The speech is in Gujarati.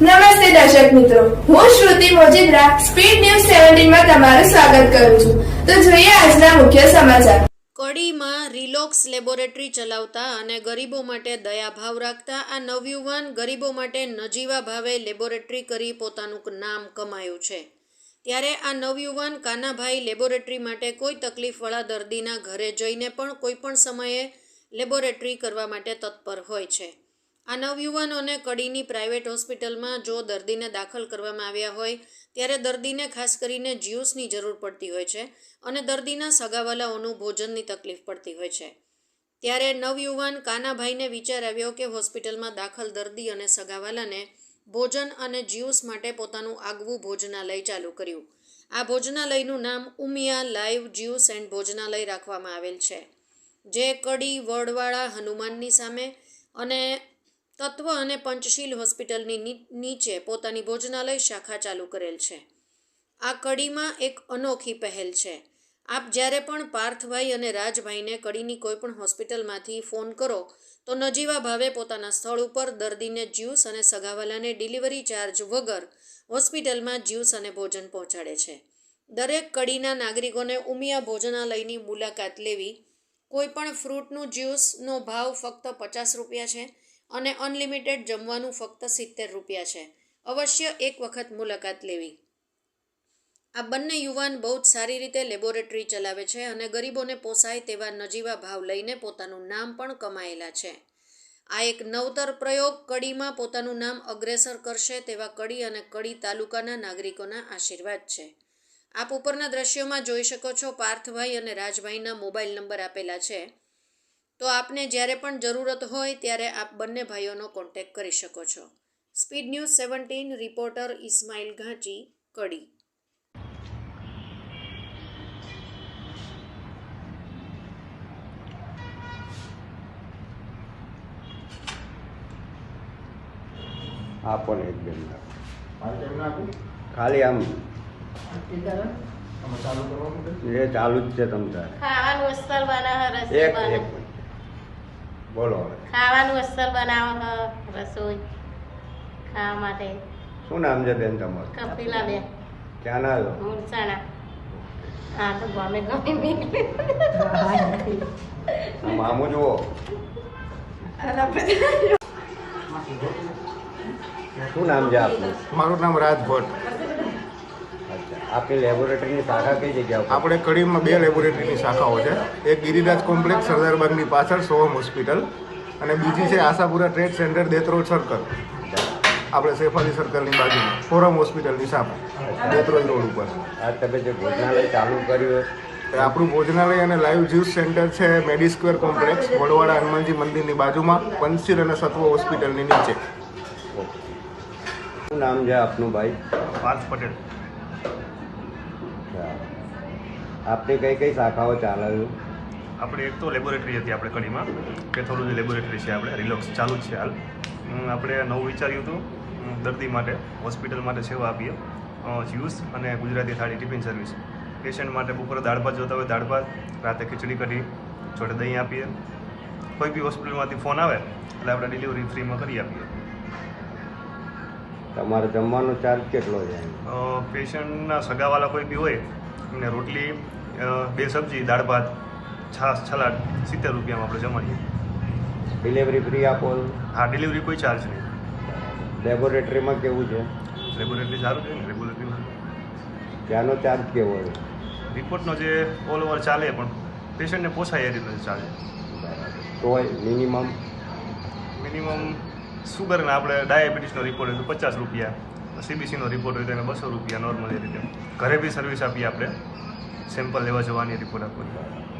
નમસ્તે દર્શક મિત્રો. હું શ્રુતિ મોજીદ્રા, સ્પીડ ન્યૂઝ સેવન્ટીનમાં તમારું સ્વાગત કરું છું. તો જોઈએ આજના મુખ્ય સમાચાર. કડીમાં રિલોક્સ લેબોરેટરી ચલાવતા અને ગરીબો માટે દયાભાવ રાખતા આ નવયુવાન ગરીબો માટે નજીવા ભાવે લેબોરેટરી કરી પોતાનું નામ કમાયું છે. ત્યારે આ નવયુવાન કાનાભાઈ લેબોરેટરી માટે કોઈ તકલીફવાળા દર્દીના ઘરે જઈને પણ કોઈ પણ સમયે લેબોરેટરી કરવા માટે તત્પર હોય છે. આ નવયુવાનોને કડીની પ્રાઇવેટ હોસ્પિટલમાં જો દર્દીને દાખલ કરવામાં આવ્યા હોય, ત્યારે દર્દીને ખાસ કરીને જ્યુસની જરૂર પડતી હોય છે અને દર્દીના સગાવાલાઓનું ભોજનની તકલીફ પડતી હોય છે. ત્યારે નવયુવાન કાનાભાઈને વિચાર આવ્યો કે હોસ્પિટલમાં દાખલ દર્દી અને સગાવાલાને ભોજન અને જ્યુસ માટે પોતાનું આગવું ભોજનાલય ચાલુ કર્યું. આ ભોજનાલયનું નામ ઉમિયા લાઈવ જ્યુસ એન્ડ ભોજનાલય રાખવામાં આવેલ છે, જે કડી, વડવાળા, હનુમાનની સામે અને તત્વ અને પંચશીલ હોસ્પિટલની નીચે પોતાની ભોજનાલય શાખા ચાલુ કરેલ છે. આ કડીમાં એક અનોખી પહેલ છે. આપ જ્યારે પણ પાર્થભાઈ અને રાજભાઈને કડીની કોઈપણ હોસ્પિટલમાંથી ફોન કરો, તો નજીવા ભાવે પોતાના સ્થળ ઉપર દર્દીને જ્યુસ અને સગાવાલાને ડિલિવરી ચાર્જ વગર હોસ્પિટલમાં જ્યુસ અને ભોજન પહોંચાડે છે. દરેક કડીના નાગરિકોને ઉમિયા ભોજનાલયની મુલાકાત લેવી કોઈપણ ફ્રૂટનું જ્યુસનો ભાવ ફક્ત પચાસ રૂપિયા છે અને અનલિમિટેડ જમવાનું ફક્ત સિત્તેર રૂપિયા છે. અવશ્ય એક વખત મુલાકાત લેવી. આ બંને યુવાન બહુ જ સારી રીતે લેબોરેટરી ચલાવે છે અને ગરીબોને પોસાય તેવા નજીવા ભાવ લઈને પોતાનું નામ પણ કમાયેલા છે. આ એક નવતર પ્રયોગ કડીમાં પોતાનું નામ અગ્રેસર કરશે તેવા કડી અને કડી તાલુકાના નાગરિકોના આશીર્વાદ છે. આપ ઉપરના દ્રશ્યોમાં જોઈ શકો છો પાર્થભાઈ અને રાજભાઈના મોબાઈલ નંબર આપેલા છે. તો આપને જ્યારે પણ જરૂરત હોય ત્યારે આપ બંને ભાઈઓનો કોન્ટેક્ટ કરી શકો છો. Speed news seventeen reporter Ismail Ghanchi Kadi. ખાલી આમ. એ ચાલુ જ છે તમ તારે. ખાવાનું અસલ બનાવે એક એક મિનિટ. બોલો ખાવાનું અસલ બનાવો રસોઈ. ખાવા માટે. શું નામ છે બેન તમારું? કપિલા બેન. ક્યાં ના છો મુરસાણા હા તો ગમે ગમે મામું જુઓ. શું નામ છે આપનું? મારું નામ રાજ ભટ્ટ આપની લેબોરેટરીની શાખા કઈ જગ્યા આપણે કડીમાં બે લેબોરેટરીની શાખાઓ છે. એક ગિરિરાજ કોમ્પ્લેક્સ સરદારબાગની પાછળ સોહમ હોસ્પિટલ. અને બીજી છે આશાપુરા ટ્રેડ સેન્ટર દેતરોડ સર્કલ આપણે સેફાલી સર્કલની બાજુમાં ફોરમ હોસ્પિટલની સામે દેતરોજ રોડ ઉપર. આ તમે જે ભોજનાલય ચાલુ કર્યું એ આપણું ભોજનાલય અને લાઈવ જ્યુસ સેન્ટર છે મેડી સ્ક્વેર કોમ્પ્લેક્સ વડવાડા હનુમાનજી મંદિરની બાજુમાં પંચશીલ અને સત્વ હોસ્પિટલની નીચે. શું નામ છે આપનું ભાઈ? પાર્થ પટેલ. આપની કઈ કઈ શાખાઓ ચાલે છે? આપણે એક તો લેબોરેટરી હતી આપણે કડીમાં પેથોલોજી લેબોરેટરી છે આપણે રિલોક્સ ચાલુ જ છે હાલ. આપણે નવું વિચાર્યું હતું. દર્દી માટે હોસ્પિટલ માટે સેવા આપીએ. જ્યુસ અને ગુજરાતી થાળી ટિફિન સર્વિસ પેશન્ટ માટે બપોરે દાળ ભાત જોતા હોય, દાળ ભાત, રાતે ખીચડી કઢી જોડે દહીં આપીએ. કોઈ બી હોસ્પિટલમાંથી ફોન આવે, એટલે આપણે ડિલિવરી ફ્રીમાં કરી આપીએ. તમારે જમવાનો ચાર્જ કેટલો છે પેશન્ટના સગાવાલા કોઈ બી હોય એમને રોટલી બે સબ્જી દાળ ભાત છાશ સલાડ સિત્તેર રૂપિયામાં આપણે જમાડીએ. ડિલિવરી ફ્રી આપો? હા ડિલિવરી કોઈ ચાર્જ નહીં. લેબોરેટરીમાં કેવું છે? લેબોરેટરી સારું છે ને? લેબોરેટરીમાં ત્યાંનો ચાર્જ કેવો છે? રિપોર્ટનો જે ઓલ ઓવર ચાલે પણ પેશન્ટને પોસાય એ રીતે ચાલે. તોય મિનિમમ મિનિમમ સુગરના આપણે ડાયાબિટીસનો રિપોર્ટ હોય તો પચાસ રૂપિયા. સીબીસીનો રિપોર્ટ હોય તો એને બસો રૂપિયા નોર્મલી રીતે. ઘરે બી સર્વિસ આપીએ આપણે. સેમ્પલ લેવા જવાની રિપોર્ટ આપવાની.